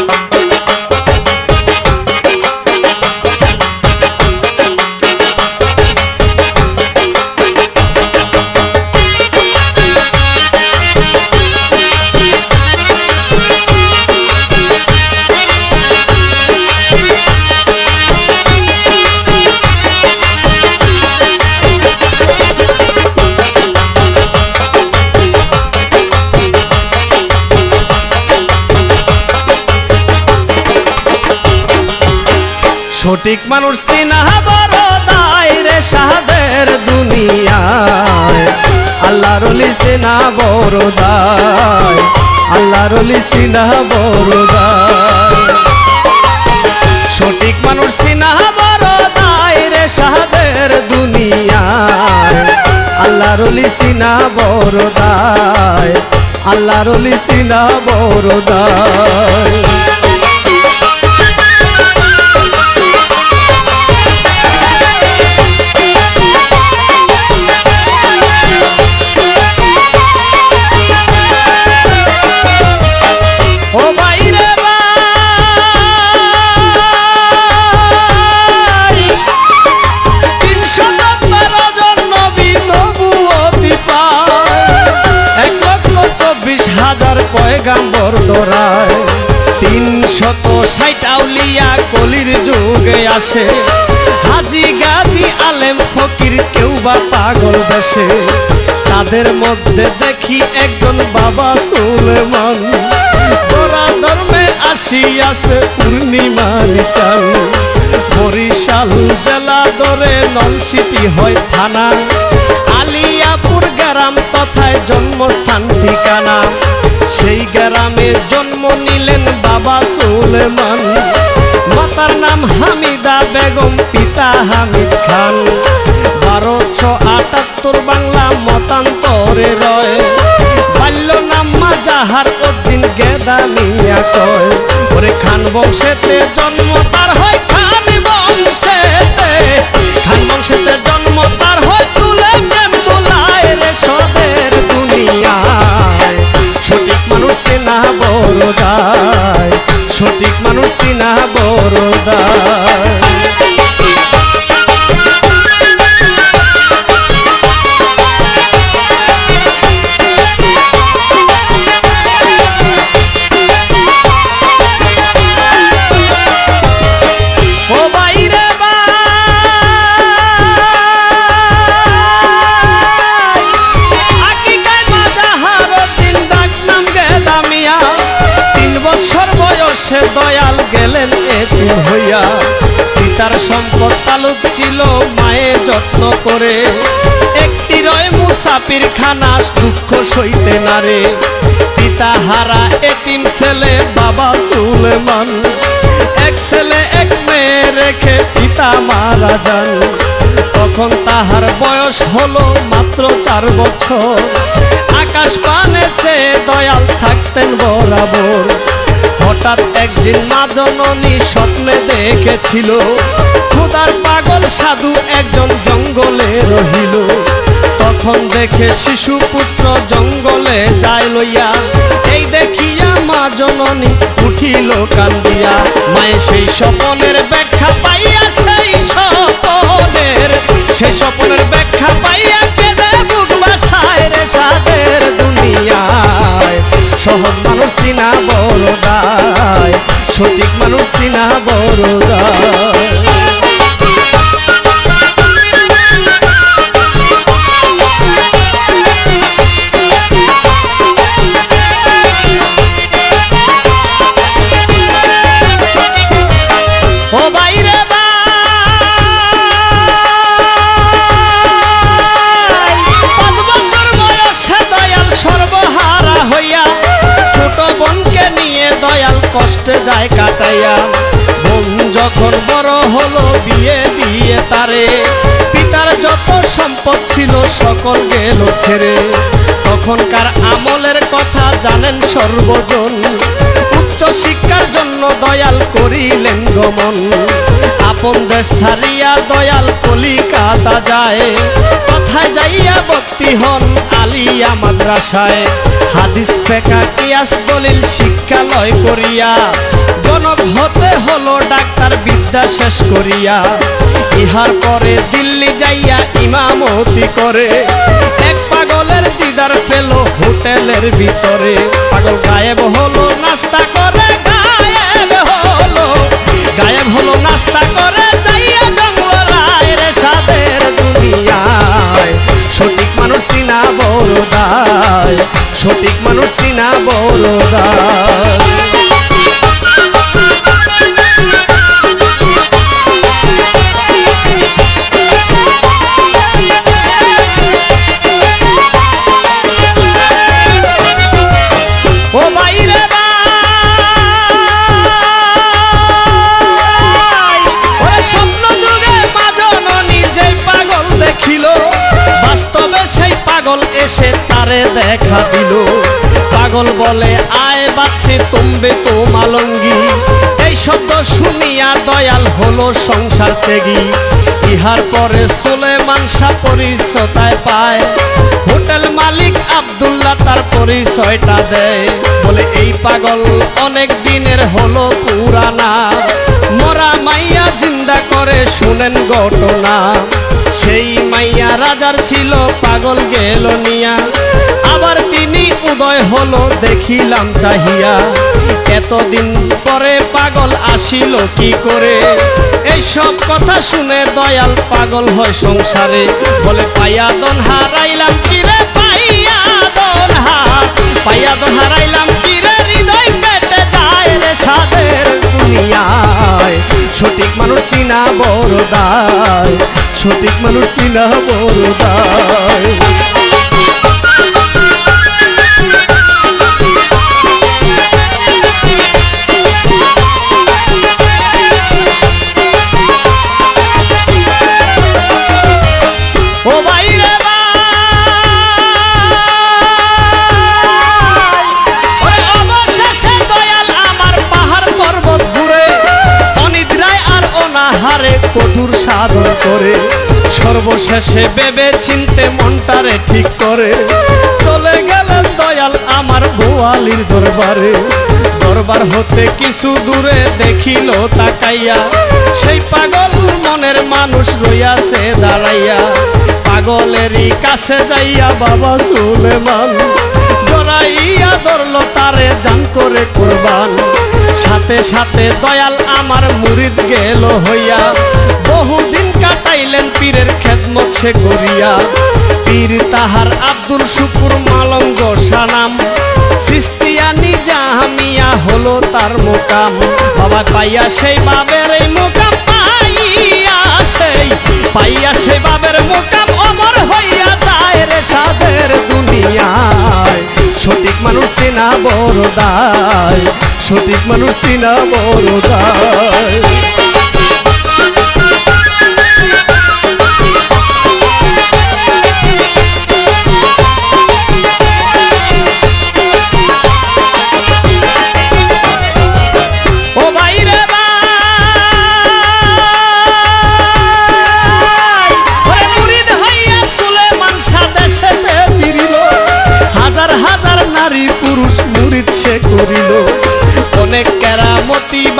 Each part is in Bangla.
সঠিক মানুষ চিনা বড় দায় রে সাদের দুনিয়ায়। আল্লাহ রলি চিনা বড় দায় আল্লাহ রলি চিনা বড় দায় সঠিক মানুষ চিনা বড় দায় রে সাদের দুনিয়ায়। আল্লাহ রলি চিনা বড় দায় আল্লাহ রলি চিনা বড় দায় আসে। হাজি গাজি আলেম ফকির কেউ বা পাগল বেশে। তাদের মধ্যে দেখি একজন বাবা সুলেমান। গোরা ধর্মে আসিয়াছে পূর্ণিমার চাল। বরিশাল জেলা ধরে নলসিটি হয় থানা। আলিয়াপুর গ্রাম তথায় জন্মস্থান ঠিকানা। সেই গ্রামে জন্ম নিলেন বাবা সুলেমান। মাতার নাম হামিদা বেগম, পিতা হামিদ খান। বারোশো আটাত্তর বাংলা মতান্তরে রয়। বাল্য নাম যাহার উদ্দিন গেদা মিয়া কয়। ওরে খান বংশেতে জন্ম, তার হয় খান বংশেতে। খান বংশেতে জন্ম, তার হয় তুলে প্রেম তুলায় রে সদের দুনিয়ায়। সঠিক মানুষ চেনা বড় সঠিক মানুষ চেনা বড় ছিল মায়ে যত্ন করে। একটি রয় মুসাফির খানা দুঃখ সইতে নারে পিতা হারা এতিম ছেলে, বাবা সুলেমান। এক ছেলে, এক মেয়ে রেখে পিতা মারা যান। তখন তাহার বয়স হলো মাত্র চার বছর। আকাশ পানে চেয়ে দয়াল থাকতেন বরাবর। হঠাৎ একদিন মা জননী স্বপ্নে দেখেছিল। খুদার পাগল সাধু একজন জঙ্গলে রহিল। তখন দেখে শিশু পুত্র জঙ্গলে যায় লইয়া। এই দেখিয়া মা জননী উঠিল কান্দিয়া মায়ে সেই স্বপনের ব্যাখ্যা পাইয়া সেই স্বপনের। সেই স্বপনের ব্যাখ্যা পাইয়া কেঁদে বুক বাসায় সাদের দুনিয়ায়। সহজ মানুষ চিনা বড় দায়, সঠিক মানুষ চিনা বড় দায়। কষ্টে যায় কাটাইয়া। বোন যখন বড় হলো, বিয়ে দিয়ে তারে। পিতার যত সম্পদ ছিল, সকল গেল ছেড়ে। তখনকার আমলের কথা জানেন সর্বজন। উচ্চ শিক্ষার জন্য দয়াল করিলেন গমন। আপন দেশ ছাড়িয়া দয়াল কলিকাতা যায় কথায় যাইয়া ভক্তি হন আলিয়া মাদ্রাসায়। হাদিস ফেকা কিয়াস দলিল শিক্ষালয় করিয়া। হলো ডাক্তার বিদ্যা শেষ করিয়া। ইহার পরে দিল্লি যাইয়া ইমামতি করে। এক পাগলের দিদার ফেলো হোটেলের ভিতরে। পাগল গায়েব হলো, নাস্তা করে গায়েব হলো। গায়েব হলো নাস্তা করে যাইয়া জঙ্গলায় রে সাদের দুনিয়ায়। সঠিক মানুষ চিনা বড় দায়, সঠিক মানুষ চিনা বড় দায়। পাগল বলে, আয় বাচ্চে তুমবে তো মালঙ্গি। এই শব্দ শুনিয়া দয়াল হলো সংসার ত্যাগী। ইহার পরে সুলেমান শাহ পরিচয় পায়। হোটেল মালিক আব্দুল্লাহ তার পরিচয়টা দেয়। বলে, এই পাগল অনেক দিনের হলো পুরানা। মরা মাইয়া জিন্দা করে শুনেন ঘটনা। সেই মাইয়া রাজার ছিল পাগল গেল নিয়া আবার তিনি উদয় হলো, দেখিলাম চাহিয়া। এতদিন পরে পাগল আসিল কি করে? এই সব কথা শুনে দয়াল পাগল হয় সংসারে। বলে, পাইয়া দন হারাইলাম কিরে পাইয়া দন হার। পাইয়া দন হারাইলাম কিরে হৃদয় পেটে যায় রে সাদের দুনিয়ায়। সঠিক মানুষ চিনা বড় দায়, সঠিক মানুষ চিনা বড় দায়। সাধন করে। সর্বশেষে বেবে চিনতে মনটারে ঠিক করে। চলে গেলেন দয়াল আমার বোয়ালির দরবারে। দরবার হতে কিছু দূরে দেখিল তাকাইয়া। সেই পাগল মনের মানুষ রইয়াছে দাঁড়াইয়া। পাগলেরই কাছে যাইয়া বাবা সুলেমান। জড়াইয়া ধরল তারে, জান করে কোরবান। সাথে সাথে দয়াল আমার মুরিদ গেল হইয়া। বহুদিন কাটাইলেন পীরের খেদমত সে করিয়া। পীর তাহার আব্দুল শুকুর মালঙ্গ সানাম। সিস্তিয়ানি জাহামিয়া হলো তার মোকাম। বাবা পাইয়া সেই বাবের এই মোকাম, পাইয়া সেই পাইয়া সেই বাবের মোকাম অমর হইয়া যায় রে সাদের দুনিয়ায়। সঠিক মানুষ চিনা বড় দায়। সঠিক মানুষ চিনা বড় দায়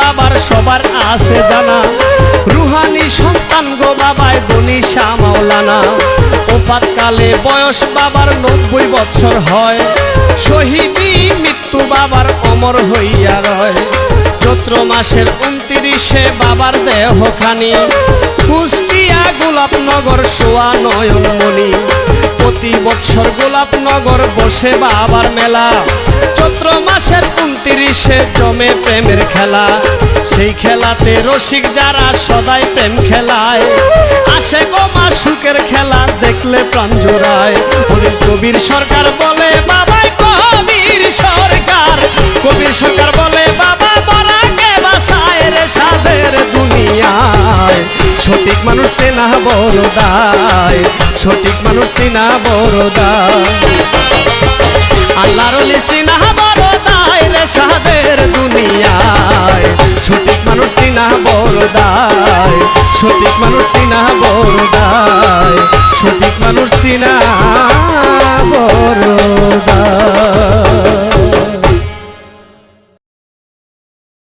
বাবার সবার আছে জানা। রুহানি সন্তান গো বাবায় গনিশা মাওলানা। ওপাতকালে বয়স বাবার নব্বই বৎসর হয়। শহীদি মৃত্যু বাবার অমর হইয়া রয়। চৈত্র মাসের উনত্রিশে বাবার দেহখানি। কুষ্টিয়া গোলাপনগর সোয়া নয়নমণি। প্রতি বৎসর গোলাপনগর বসে বাবার মেলা। চৈত্র মাসের উনত্রিশে জমে প্রেমের খেলা। সেই খেলাতে রসিক যারা সদাই প্রেম খেলায়। আসে গোমা সুখের খেলা, দেখলে প্রাণ জোড়ায়। ওদিন কবির সরকার বলে, বাবাই কবির সরকার। কবির সরকার বলে সঠিক মানুষ চেনা বড় দায়, সঠিক মানুষ চিনা বড় দায়। আল্লাহর লিসিনা বড় দায় রে সাদের দুনিয়ায়। সঠিক মানুষ চিনা বড় দায়, সঠিক মানুষ চিনা বড় দায়। সঠিক মানুষ চিনা বড় দায়।